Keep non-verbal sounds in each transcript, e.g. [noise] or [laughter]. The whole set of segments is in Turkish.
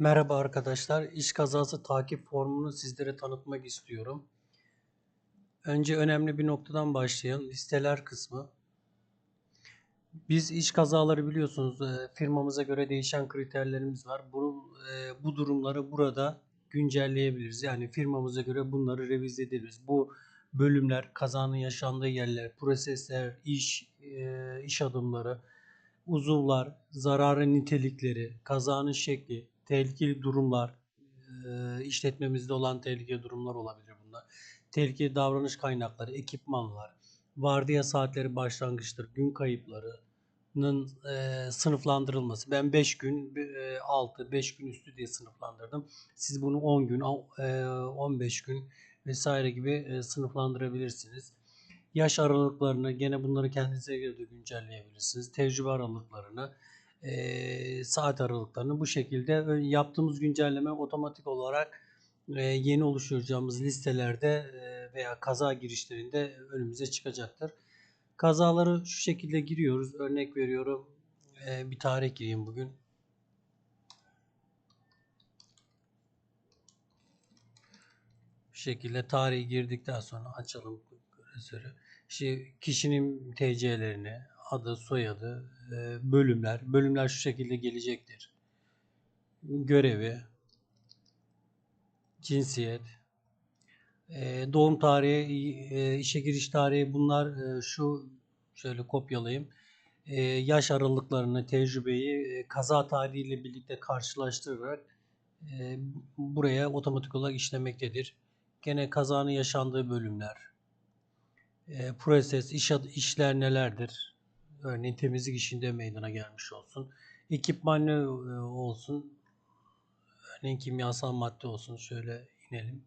Merhaba arkadaşlar. İş kazası takip formunu sizlere tanıtmak istiyorum. Önce önemli bir noktadan başlayalım. Listeler kısmı. Biz iş kazaları biliyorsunuz e, firmamıza göre değişen kriterlerimiz var. Bu, e, bu durumları burada güncelleyebiliriz. Yani firmamıza göre bunları revize ederiz. Bu bölümler, kazanın yaşandığı yerler, prosesler, iş, e, iş adımları, uzuvlar, zararın nitelikleri, kazanın şekli, tehlikeli durumlar, e, işletmemizde olan tehlikeli durumlar olabilir bunlar. Tehlikeli davranış kaynakları, ekipmanlar, vardiya saatleri başlangıçtır, gün kayıplarının e, sınıflandırılması. Ben 5 gün e, altı, 5 gün üstü diye sınıflandırdım. Siz bunu 10 gün, e, 15 gün vesaire gibi e, sınıflandırabilirsiniz. Yaş aralıklarını gene bunları kendinize göre de güncelleyebilirsiniz. Tecrübe aralıklarını, e, saat aralıklarını bu şekilde yaptığımız güncelleme otomatik olarak e, yeni oluşturacağımız listelerde e, veya kaza girişlerinde önümüze çıkacaktır. Kazaları şu şekilde giriyoruz. Örnek veriyorum. e, bir tarih gireyim bugün. Bu şekilde tarihi girdikten sonra açalım klasörü. İşte kişinin TC'lerini, adı, soyadı, e, bölümler. Bölümler şu şekilde gelecektir. Görevi, cinsiyet, e, doğum tarihi, e, işe giriş tarihi bunlar şu şöyle kopyalayayım. Yaş aralıklarını, tecrübeyi kaza tarihiyle birlikte karşılaştırarak buraya otomatik olarak işlemektedir. Gene kazanın yaşandığı bölümler, proses, iş, işler nelerdir? Örneğin temizlik işinde meydana gelmiş olsun. Ekipman ne e, olsun? Örneğin kimyasal madde olsun. Şöyle inelim.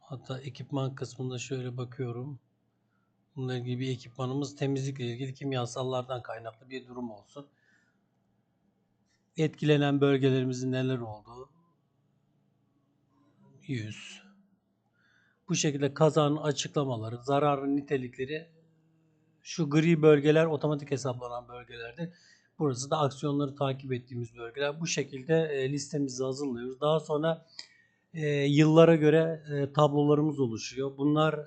Hatta ekipman kısmında şöyle bakıyorum. Bununla ilgili bir ekipmanımız temizlikle ilgili kimyasallardan kaynaklı bir durum olsun. Etkilenen bölgelerimizin neler olduğu. Yüz. Bu şekilde kazanın açıklamaları, zararın nitelikleri şu gri bölgeler otomatik hesaplanan bölgelerdir. Burası da aksiyonları takip ettiğimiz bölgeler. Bu şekilde e, listemizi hazırlıyoruz. Daha sonra e, yıllara göre e, tablolarımız oluşuyor. Bunlar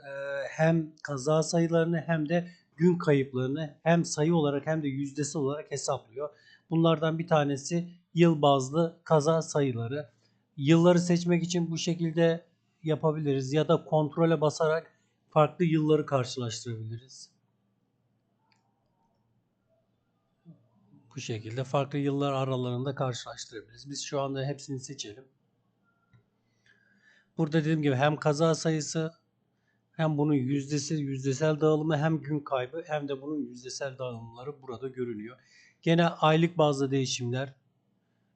hem kaza sayılarını hem de gün kayıplarını hem sayı olarak hem de yüzdesi olarak hesaplıyor. Bunlardan bir tanesi yıl bazlı kaza sayıları. Yılları seçmek için bu şekilde yapabiliriz ya da kontrole basarak farklı yılları karşılaştırabiliriz. Bu şekilde farklı yıllar aralarında karşılaştırabiliriz. Biz şu anda hepsini seçelim. Burada dediğim gibi hem kaza sayısı hem bunun yüzdesi, yüzdesel dağılımı hem gün kaybı hem de bunun yüzdesel dağılımları burada görünüyor. Gene aylık bazda değişimler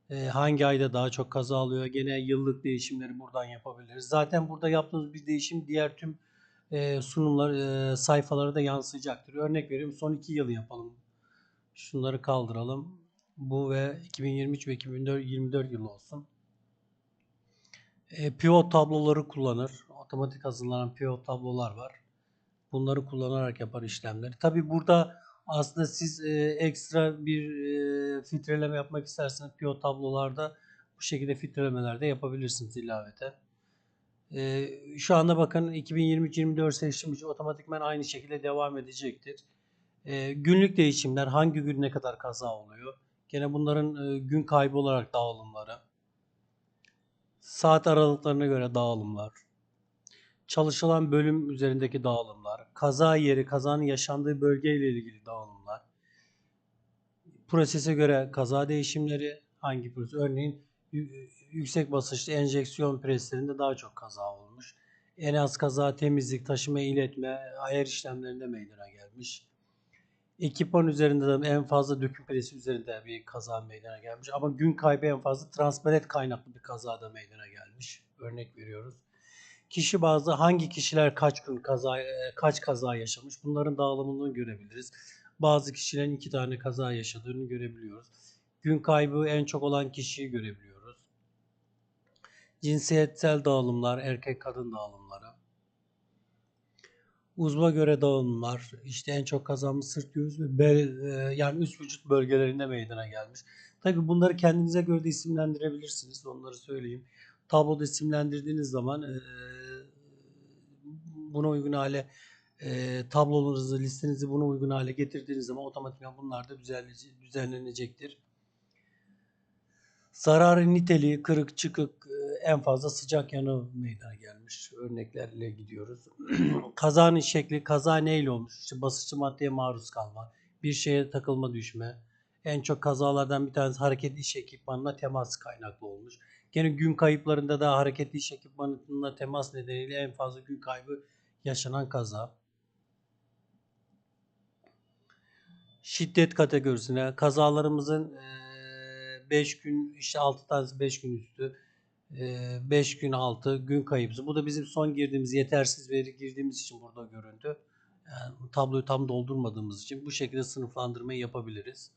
e, hangi ayda daha çok kaza alıyor gene yıllık değişimleri buradan yapabiliriz. Zaten burada yaptığımız bir değişim diğer tüm e, sunumlar e, sayfalara da yansıyacaktır. Örnek veriyorum son iki yılı yapalım. Şunları kaldıralım. Bu ve 2023 ve 2024 yılı olsun. E, pivot tabloları kullanır. Otomatik hazırlanan pivot tablolar var. Bunları kullanarak yapar işlemleri. Tabi burada aslında siz e, ekstra bir e, filtreleme yapmak isterseniz pivot tablolarda bu şekilde filtrelemeler de yapabilirsiniz ilaveten. E, şu anda bakın 2023-24 seçtiğim için otomatikman aynı şekilde devam edecektir. E, günlük değişimler hangi gün ne kadar kaza oluyor? Gene bunların e, gün kaybı olarak dağılımları. Saat aralıklarına göre dağılımlar. Çalışılan bölüm üzerindeki dağılımlar. Kaza yeri, kazanın yaşandığı bölge ile ilgili dağılımlar. Prosese göre kaza değişimleri hangi proses? Örneğin yü- yüksek basınçlı enjeksiyon preslerinde daha çok kaza olmuş. En az kaza temizlik, taşıma, iletme, ayar işlemlerinde meydana gelmiş. Ekipman üzerinde de en fazla döküm presi üzerinde bir kaza meydana gelmiş. Ama gün kaybı en fazla transparet kaynaklı bir kazada meydana gelmiş. Örnek veriyoruz. Kişi bazı hangi kişiler kaç gün kaza e, kaç kaza yaşamış bunların dağılımını görebiliriz. Bazı kişilerin iki tane kaza yaşadığını görebiliyoruz. Gün kaybı en çok olan kişiyi görebiliyoruz. Cinsiyetsel dağılımlar, erkek kadın dağılımları. Uzva göre dağılımlar, işte en çok kazanmış sırt göğüs ve bel, e, yani üst vücut bölgelerinde meydana gelmiş. Tabii bunları kendinize göre de isimlendirebilirsiniz. Onları söyleyeyim. Tabloda isimlendirdiğiniz zaman e, buna uygun hale e, tablolarınızı, listenizi buna uygun hale getirdiğiniz zaman otomatikman bunlar da düzenlenecektir. Zararı niteliği, kırık, çıkık, en fazla sıcak yanı meydana gelmiş. Örneklerle gidiyoruz. [clears throat] Kazanın şekli, kaza neyle olmuş? İşte basınçlı maddeye maruz kalma, bir şeye takılma düşme. En çok kazalardan bir tanesi hareketli iş ekipmanına temas kaynaklı olmuş. Gene gün kayıplarında da hareketli iş ekipmanına temas nedeniyle en fazla gün kaybı yaşanan kaza. Şiddet kategorisine kazalarımızın 5 gün işte 6 tanesi 5 gün üstü 5 gün altı gün kayıpsı. Bu da bizim son girdiğimiz yetersiz veri girdiğimiz için burada göründü. Yani tabloyu tam doldurmadığımız için bu şekilde sınıflandırmayı yapabiliriz.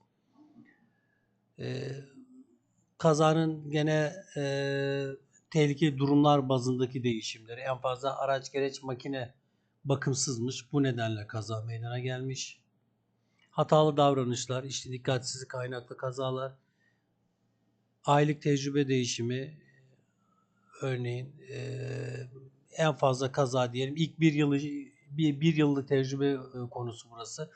Ee, kazanın gene e, tehlikeli durumlar bazındaki değişimleri en fazla araç gereç makine bakımsızmış. Bu nedenle kaza meydana gelmiş. Hatalı davranışlar, işte dikkatsizlik kaynaklı kazalar, aylık tecrübe değişimi, örneğin eee, en fazla kaza diyelim ilk bir yılı bir, bir yıllık tecrübe e, konusu burası.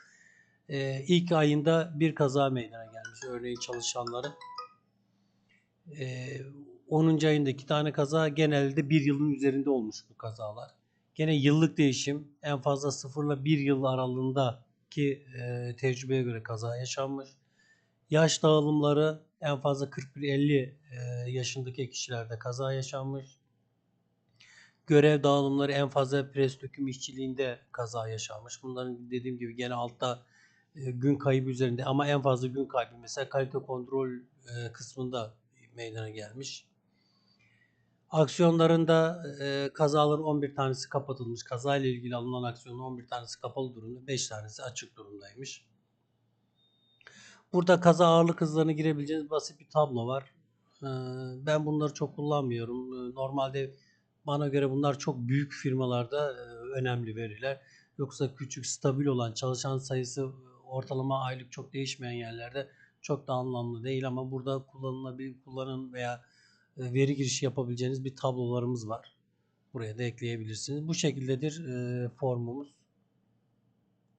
Eee ilk ayında bir kaza meydana gelmiş örneğin çalışanların. Eee 10. ayında iki tane kaza genelde bir yılın üzerinde olmuş bu kazalar. Gene yıllık değişim en fazla sıfırla bir yıl aralığındaki e, tecrübeye göre kaza yaşanmış. Yaş dağılımları en fazla 41-50 e, yaşındaki kişilerde kaza yaşanmış. Görev dağılımları en fazla pres döküm işçiliğinde kaza yaşanmış. Bunların dediğim gibi gene altta e, gün kaybı üzerinde ama en fazla gün kaybı mesela kalite kontrol e, kısmında meydana gelmiş. Aksiyonlarında e, kazaların 11 tanesi kapatılmış. Kaza ile ilgili alınan aksiyonun 11 tanesi kapalı durumda, 5 tanesi açık durumdaymış. Burada kaza ağırlık hızlarına girebileceğiniz basit bir tablo var. Ee, Ben bunları çok kullanmıyorum. Ee, Normalde bana göre bunlar çok büyük firmalarda e, önemli veriler. Yoksa küçük, stabil olan çalışan sayısı e, ortalama aylık çok değişmeyen yerlerde çok da anlamlı değil ama burada kullanılabilir, kullanın veya e, veri girişi yapabileceğiniz bir tablolarımız var. Buraya da ekleyebilirsiniz. Bu şekildedir e, formumuz.